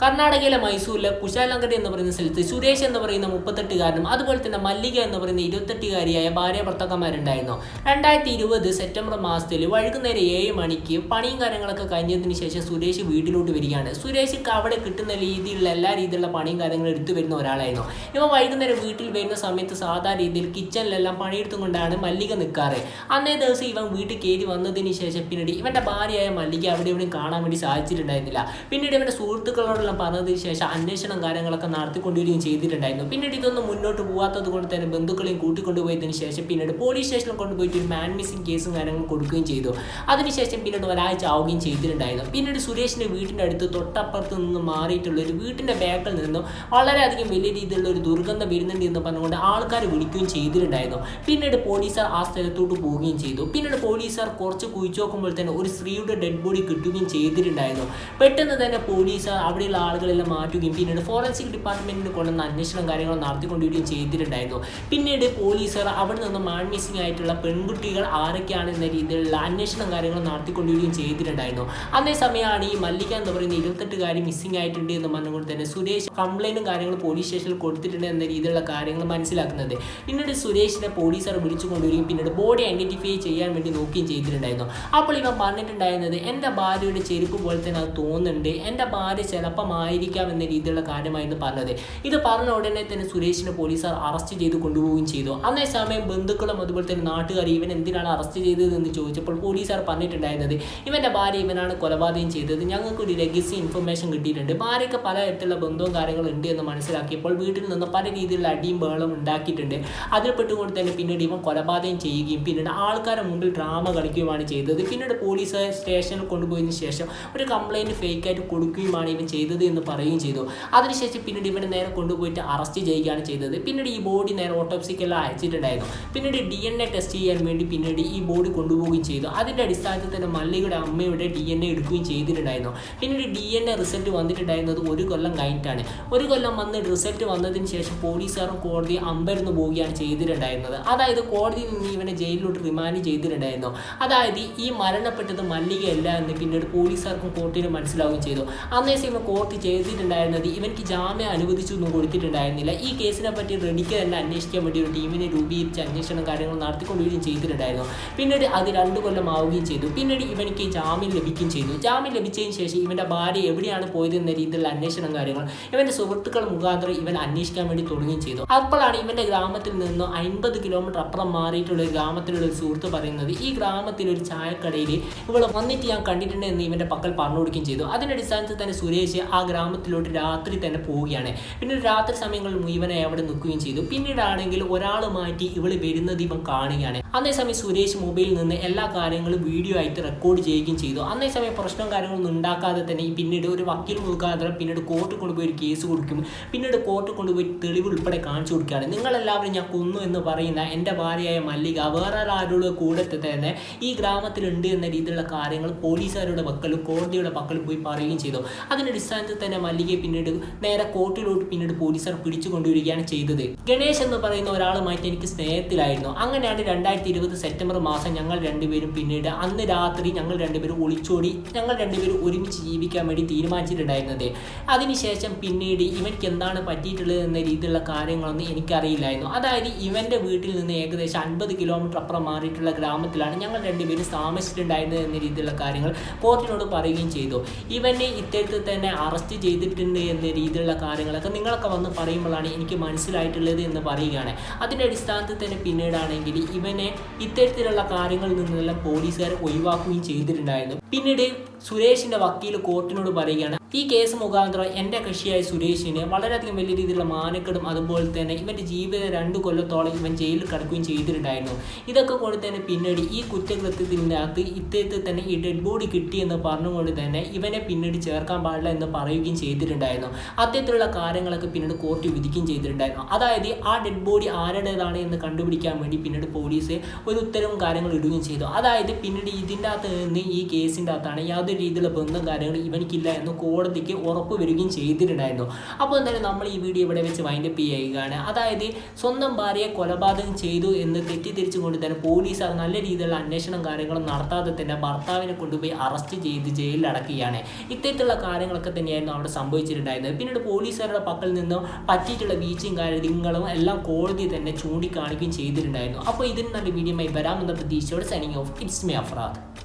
കർണാടകയിലെ മൈസൂരിലെ കുശാലങ്കര എന്ന് പറയുന്ന സ്ഥലത്ത് സുരേഷ് എന്ന് പറയുന്ന മുപ്പത്തെട്ടുകാരനും അതുപോലെ തന്നെ മല്ലിക എന്ന് പറയുന്ന ഇരുപത്തെട്ടുകാരിയായ ഭാര്യ ഭർത്താക്കന്മാരുണ്ടായിരുന്നു. രണ്ടായിരത്തി ഇരുപത് സെപ്റ്റംബർ മാസത്തിൽ വൈകുന്നേരം ഏഴ് മണിക്ക് പണിയും കാര്യങ്ങളൊക്കെ കഴിഞ്ഞതിന് ശേഷം സുരേഷ് വീട്ടിലോട്ട് വരികയാണ്. സുരേഷ് അവിടെ കിട്ടുന്ന രീതിയിലുള്ള എല്ലാ രീതിയിലുള്ള പണിയും കാര്യങ്ങളും എടുത്തു വരുന്ന ഒരാളായിരുന്നു. ഇവ വൈകുന്നേരം വീട്ടിൽ വരുന്ന സമയത്ത് സാധാരണ രീതിയിൽ കിച്ചണിലെല്ലാം പണിയെടുത്തും കൊണ്ടാണ് മല്ലിക നിൽക്കാറ് അന്നേ ദിവസം ഇവൻ വീട്ടിൽ കയറി വന്നതിന് ശേഷം പിന്നീട് ഇവന്റെ ഭാര്യയായ മല്ലിക അവിടെ എവിടെയും കാണാൻ വേണ്ടി സാധിച്ചിട്ടുണ്ടായിരുന്നില്ല. പിന്നീട് ഇവന്റെ സുഹൃത്തുക്കളോടെല്ലാം പറഞ്ഞതിന് ശേഷം അന്വേഷണം കാര്യങ്ങളൊക്കെ നടത്തിക്കൊണ്ടുവരികയും ചെയ്തിട്ടുണ്ടായിരുന്നു. പിന്നീട് ഇതൊന്നും മുന്നോട്ട് പോകാത്തത് കൊണ്ട് തന്നെ ബന്ധുക്കളെയും കൂട്ടിക്കൊണ്ടുപോയതിന് ശേഷം പിന്നീട് പോലീസ് സ്റ്റേഷനിൽ കൊണ്ടുപോയിട്ട് ഒരു മാൻ മിസ്സിംഗ് കേസും കാര്യങ്ങളും കൊടുക്കുകയും ചെയ്തു. അതിനുശേഷം പിന്നീട് ഒരാഴ്ച ആവുകയും ചെയ്തിട്ടുണ്ടായിരുന്നു. പിന്നീട് സുരേഷിന്റെ വീടിന്റെ അടുത്ത് തൊട്ടപ്പുറത്ത് നിന്ന് മാറിയിട്ടുള്ള ഒരു വീട്ടിന്റെ ബാക്കിൽ നിന്നും വളരെയധികം വലിയ രീതിയിലുള്ള ഒരു ദുർഗന്ധം വരുന്നുണ്ട് എന്ന് പറഞ്ഞുകൊണ്ട് ആൾക്കാർ വിളിക്കുകയും ചെയ്തിട്ടുണ്ടായിരുന്നു. പിന്നീട് പോലീസുകാർ ആ സ്ഥലത്തോട്ട് പോവുകയും ചെയ്തു. പിന്നീട് പോലീസുകാർ കുറച്ച് കുഴിച്ചു നോക്കുമ്പോൾ തന്നെ ഒരു സ്ത്രീയുടെ ഡെഡ് ബോഡി കിട്ടുകയും ചെയ്തിട്ടുണ്ടായിരുന്നു. പെട്ടെന്ന് തന്നെ പോലീസ് അവിടെയുള്ള ആളുകളെല്ലാം മാറ്റുകയും പിന്നീട് ഫോറൻസിക് ഡിപ്പാർട്ട്മെന്റിന് കൊണ്ടുവന്ന അന്വേഷണം കാര്യങ്ങൾ നടത്തിക്കൊണ്ടിരിക്കുകയും ചെയ്തിട്ടുണ്ടായിരുന്നു. പിന്നീട് പോലീസുകാർ അവിടെ നിന്ന് മാൻ മിസ്സിംഗ് ആയിട്ടുള്ള പെൺകുട്ടികൾ ആരൊക്കെയാണ് എന്ന രീതിയിലുള്ള അന്വേഷണം കാര്യങ്ങൾ നടത്തിക്കൊണ്ടിരിക്കുകയും ചെയ്തിട്ടുണ്ടായിരുന്നു. അതേ സമയമാണ് ഈ മല്ലിക എന്ന് പറയുന്ന ഇരുപത്തെട്ടുകാരി മിസ്സിംഗ് ആയിട്ടുണ്ട് എന്ന് പറഞ്ഞുകൊണ്ട് തന്നെ സുരേഷ് കംപ്ലൈന്റും കാര്യങ്ങൾ പോലീസ് സ്റ്റേഷനിൽ കൊടുത്തിട്ടുണ്ട് എന്ന രീതിയിലുള്ള കാര്യങ്ങൾ മനസ്സിലാക്കുന്നത്. പിന്നീട് സുരേഷിനെ പോലീസുകാർ വിളിച്ചു കൊണ്ടുവരികയും പിന്നീട് ബോഡി ഐഡന്റിഫൈ ചെയ്യാൻ വേണ്ടി നോക്കുകയും ചെയ്തിട്ടുണ്ടായിരുന്നു. അപ്പോൾ ഇവൻ പറഞ്ഞിട്ടുണ്ടായിരുന്നത് എന്റെ ഭാര്യയുടെ ചെരുപ്പ് പോലെ തന്നെ അത് തോന്നുന്നുണ്ട്. എന്റെ ഭാര്യ ചിലപ്പം ആയിരിക്കാം എന്ന രീതിയിലുള്ള കാര്യമായിരുന്നു പറഞ്ഞത്. ഇത് പറഞ്ഞ ഉടനെ തന്നെ സുരേഷിനെ പോലീസുകാർ അറസ്റ്റ് ചെയ്ത് കൊണ്ടുപോവുകയും ചെയ്തു. അന്നേ സമയം ബന്ധുക്കളും അതുപോലെ തന്നെ നാട്ടുകാർ ഇവൻ എന്തിനാണ് അറസ്റ്റ് ചെയ്തത് എന്ന് ചോദിച്ചപ്പോൾ പോലീസുകാർ പറഞ്ഞിട്ടുണ്ടായിരുന്നത് ഇവന്റെ ഭാര്യ ഇവനാണ് കൊലപാതകം ചെയ്തത് ഞങ്ങൾക്ക് ഒരു രഹസ്യ ഇൻഫർമേഷൻ കിട്ടിയിട്ടുണ്ട്. ഭാര്യയ്ക്ക് പല തരത്തിലുള്ള ബന്ധവും കാര്യങ്ങളും ഉണ്ട് എന്ന് മനസ്സിലാക്കിയപ്പോൾ വീട്ടിൽ നിന്ന് പല രീതിയിലുള്ള അടിയും ബഹളം ഉണ്ടാക്കിയിട്ടുണ്ട്. അതിൽ പെട്ടുകൊണ്ട് തന്നെ പിന്നീട് ഇവൻ കൊലപാതകം ചെയ്യുകയും പിന്നീട് ആൾക്കാരുടെ മുമ്പിൽ ഡ്രാമ കളിക്കുകയുമാണ് ചെയ്തത്. പിന്നീട് പോലീസ് സ്റ്റേഷനിൽ കൊണ്ടുപോയതിനു ശേഷം ഒരു കംപ്ലൈന്റ് ഫേക്കായിട്ട് കൊടുക്കുകയുമാണ് ഇവൻ ചെയ്തത് എന്ന് പറയുകയും ചെയ്തു. അതിനുശേഷം പിന്നീട് ഇവനെ നേരെ കൊണ്ടുപോയിട്ട് അറസ്റ്റ് ചെയ്യുകയാണ് ചെയ്തത്. പിന്നീട് ഈ ബോഡി നേരെ ഓട്ടോപ്സിക്കെല്ലാം അയച്ചിട്ടുണ്ടായിരുന്നു. പിന്നീട് ഡി എൻ എ ടെസ്റ്റ് ചെയ്യാൻ വേണ്ടി പിന്നീട് ഈ ബോഡി കൊണ്ടുപോവുകയും ചെയ്തു. അതിന്റെ അടിസ്ഥാനത്തിൽ തന്നെ മല്ലികയുടെ അമ്മയുടെ ഡി എൻ എ എടുക്കുകയും ചെയ്തിട്ടുണ്ടായിരുന്നു. പിന്നീട് ഡി എൻ എ റിസൾട്ട് വന്നിട്ടുണ്ടായിരുന്നത് ഒരു കൊല്ലം കഴിഞ്ഞിട്ടാണ്. ഒരു കൊല്ലം വന്ന് റിസൾട്ട് വന്നതിന് ശേഷം പോലീസുകാരും കോടതി അമ്പരന്ന് പോവുകയാണ് ചെയ്തിട്ടുണ്ടായിരുന്നത്. അതായത് കോടതി നിന്ന് ഇവനെ ജയിലിലോട്ട് റിമാൻഡ് ചെയ്തിട്ടുണ്ടായിരുന്നു. അതായത് ഈ മരണപ്പെട്ടത് മല്ലികയല്ല എന്ന് പിന്നീട് പോലീസുകാർക്കും കോർട്ടിനും മനസ്സിലാവുകയും ചെയ്തു. അന്നേ സമയം കോർട്ട് ചെയ്തിട്ടുണ്ടായിരുന്നത് ഇവനിക്ക് ജാമ്യം അനുവദിച്ചൊന്നും കൊടുത്തിട്ടുണ്ടായിരുന്നില്ല. ഈ കേസിനെ പറ്റി റെഡിക്ക് തന്നെ അന്വേഷിക്കാൻ വേണ്ടി ഒരു ടീമിനെ രൂപീകരിച്ച് അന്വേഷണം കാര്യങ്ങൾ നടത്തിക്കൊണ്ടുവരികയും ചെയ്തിട്ടുണ്ടായിരുന്നു. പിന്നീട് അത് രണ്ട് കൊല്ലം ആവുകയും ചെയ്തു. പിന്നീട് ഇവനിക്ക് ജാമ്യം ലഭിക്കുകയും ചെയ്തു. ജാമ്യം ലഭിച്ചതിന് ശേഷം ഇവന്റെ ഭാര്യ എവിടെയാണ് പോയതെന്ന രീതിയിലുള്ള അന്വേഷണം കാര്യങ്ങൾ ഇവന്റെ സുഹൃത്തുക്കൾ മുഖാന്തരം ഇവൻ അന്വേഷിക്കാൻ വേണ്ടി തുടങ്ങുകയും ചെയ്തു. അപ്പോഴാണ് ഇവന്റെ ഗ്രാമത്തിൽ നിന്ന് അൻപത് കിലോമീറ്റർ അപ്പുറം മാറിയിട്ടുള്ള ഒരു ഗ്രാമത്തിലുള്ള ഒരു സുഹൃത്ത് പറയുന്നത് ഈ ഗ്രാമത്തിൽ ഒരു ചായക്കടയിൽ ഇവിടെ വന്നിട്ട് ഞാൻ കണ്ടിട്ടുണ്ട് എന്ന് ഇവന്റെ പക്കൽ പറഞ്ഞു കൊടുക്കുകയും ചെയ്തു. അതിന്റെ അടിസ്ഥാനത്തിൽ തന്നെ സുരേഷ് ഗ്രാമത്തിലോട്ട് രാത്രി തന്നെ പോവുകയാണ്. പിന്നെ രാത്രി സമയങ്ങളിൽ മുഴുവനായി അവിടെ നിൽക്കുകയും ചെയ്തു. പിന്നീടാണെങ്കിൽ ഒരാൾ മാറ്റി ഇവൾ വരുന്നത് ഇവൻ കാണുകയാണ്. അതേസമയം സുരേഷ് മൊബൈലിൽ നിന്ന് എല്ലാ കാര്യങ്ങളും വീഡിയോ ആയിട്ട് റെക്കോർഡ് ചെയ്യുകയും ചെയ്തു. അതേസമയം പ്രശ്നം കാര്യങ്ങളൊന്നും ഉണ്ടാക്കാതെ തന്നെ പിന്നീട് ഒരു വക്കീൽ മുഖാന്തരം പിന്നീട് കോർട്ടിൽ കൊണ്ടുപോയി ഒരു കേസ് കൊടുക്കും. പിന്നീട് കോർട്ടിൽ കൊണ്ടുപോയി തെളിവ് ഉൾപ്പെടെ കാണിച്ചു കൊടുക്കുകയാണ്. നിങ്ങളെല്ലാവരും ഞാൻ കൊന്നു എന്ന് പറയുന്ന എന്റെ ഭാര്യയായ മല്ലിക വേറെ ആരോട് കൂടെ തന്നെ ഈ ഗ്രാമത്തിലുണ്ട് എന്ന രീതിയിലുള്ള കാര്യങ്ങൾ പോലീസുകാരുടെ പക്കലും കോടതിയുടെ പക്കലും പോയി പറയുകയും ചെയ്തു. അതിന്റെ അടിസ്ഥാനത്തിൽ തന്നെ മല്ലികയെ പിന്നീട് നേരെ കോർട്ടിലോട്ട് പിന്നീട് പോലീസുകാർ പിടിച്ചു കൊണ്ടുവരികയാണ് ചെയ്തത്. ഗണേശ് എന്ന് പറയുന്ന ഒരാളുമായിട്ട് എനിക്ക് സ്നേഹത്തിലായിരുന്നു. അങ്ങനെയാണ് രണ്ടായിരത്തി ഇരുപത് സെപ്റ്റംബർ മാസം ഞങ്ങൾ രണ്ടുപേരും പിന്നീട് അന്ന് രാത്രി ഞങ്ങൾ രണ്ടുപേരും ഒളിച്ചോടി ഞങ്ങൾ രണ്ടുപേരും ഒരുമിച്ച് ജീവിക്കാൻ വേണ്ടി തീരുമാനിച്ചിട്ടുണ്ടായിരുന്നത്. അതിനുശേഷം പിന്നീട് ഇവയ്ക്ക് എന്താണ് പറ്റിയിട്ടുള്ളത് എന്ന രീതിയിലുള്ള കാര്യങ്ങളൊന്നും എനിക്കറിയില്ലായിരുന്നു. അതായത് ഇവന്റെ വീട്ടിൽ നിന്ന് ഏകദേശം അൻപത് കിലോമീറ്റർ അപ്പുറം മാറിയിട്ടുള്ള ഗ്രാമത്തിലാണ് ഞങ്ങൾ രണ്ടുപേരും താമസിച്ചിട്ടുണ്ടായിരുന്നത് എന്ന രീതിയിലുള്ള കാര്യങ്ങൾ കോർട്ടിനോട് പറയുകയും ചെയ്തു. ഇവനെ ഇത്തരത്തിൽ തന്നെ അറസ്റ്റ് ചെയ്തിട്ടുണ്ട് എന്ന രീതിയിലുള്ള കാര്യങ്ങളൊക്കെ നിങ്ങളൊക്കെ വന്ന് പറയുമ്പോഴാണ് എനിക്ക് മനസ്സിലായിട്ടുള്ളത് എന്ന് പറയുകയാണ്. അതിന്റെ അടിസ്ഥാനത്തിൽ തന്നെ പിന്നീടാണെങ്കിൽ ഇവനെ ഇത്തരത്തിലുള്ള കാര്യങ്ങളിൽ നിന്നെല്ലാം പോലീസുകാരെ ഒഴിവാക്കുകയും ചെയ്തിട്ടുണ്ടായിരുന്നു. പിന്നീട് സുരേഷിന്റെ വക്കീൽ കോർട്ടിനോട് പറയുകയാണ് ഈ കേസ് മുഖാന്തരം എന്റെ കക്ഷിയായ സുരേഷിന് വളരെയധികം വലിയ രീതിയിലുള്ള മാനക്കെടും അതുപോലെ തന്നെ ഇവന്റെ ജീവിതം രണ്ട് കൊല്ലത്തോളം ഇവൻ ജയിലിൽ കിടക്കുകയും ചെയ്തിട്ടുണ്ടായിരുന്നു. ഇതൊക്കെ കൊണ്ട് തന്നെ പിന്നീട് ഈ കുറ്റകൃത്യത്തിന്റെ അകത്ത് ഇത്തരത്തിൽ തന്നെ ഈ ഡെഡ് ബോഡി കിട്ടി എന്ന് പറഞ്ഞുകൊണ്ട് തന്നെ ഇവനെ പിന്നീട് ചേർക്കാൻ പാടില്ല എന്ന് പറയുകയും ചെയ്തിട്ടുണ്ടായിരുന്നു. അത്തരത്തിലുള്ള കാര്യങ്ങളൊക്കെ പിന്നീട് കോർട്ട് വിധിക്കുകയും ചെയ്തിട്ടുണ്ടായിരുന്നു. അതായത് ആ ഡെഡ് ബോഡി ആരുടേതാണ് എന്ന് കണ്ടുപിടിക്കാൻ വേണ്ടി പിന്നീട് പോലീസ് ഒരു ഉത്തരവും കാര്യങ്ങളും ഇടുകയും ചെയ്തു. അതായത് പിന്നീട് ഇതിന്റെ അകത്ത് നിന്ന് ഈ കേസിന്റെ അകത്താണ് യാതൊരു രീതിയിലുള്ള ബന്ധം കാര്യങ്ങൾ ഇവനിക്കില്ല എന്ന് കോടതി കോടതിക്ക് ഉറപ്പ് വരികയും ചെയ്തിട്ടുണ്ടായിരുന്നു. അപ്പോൾ എന്തായാലും നമ്മൾ ഈ വീഡിയോ ഇവിടെ വെച്ച് വൈൻഡപ്പ് ചെയ്യുകയാണ്. അതായത് സ്വന്തം ഭാര്യയെ കൊലപാതകം ചെയ്തു എന്ന് തെറ്റിദ്ധരിച്ചുകൊണ്ട് തന്നെ പോലീസുകാർ നല്ല രീതിയിലുള്ള അന്വേഷണം കാര്യങ്ങളും നടത്താതെ തന്നെ ഭർത്താവിനെ കൊണ്ടുപോയി അറസ്റ്റ് ചെയ്ത് ജയിലിൽ അടക്കുകയാണ് ഇത്തരത്തിലുള്ള കാര്യങ്ങളൊക്കെ തന്നെയായിരുന്നു അവിടെ സംഭവിച്ചിട്ടുണ്ടായിരുന്നത്. പിന്നീട് പോലീസുകാരുടെ പക്കൽ നിന്നും പറ്റിയിട്ടുള്ള വീഴ്ചയും കാര്യങ്ങളും എല്ലാം കോടതി തന്നെ ചൂണ്ടിക്കാണിക്കുകയും ചെയ്തിട്ടുണ്ടായിരുന്നു. അപ്പോൾ ഇതിന് നല്ല വീഡിയോ വരാമെന്ന പ്രതീക്ഷയോടെ signing off it's me Afrad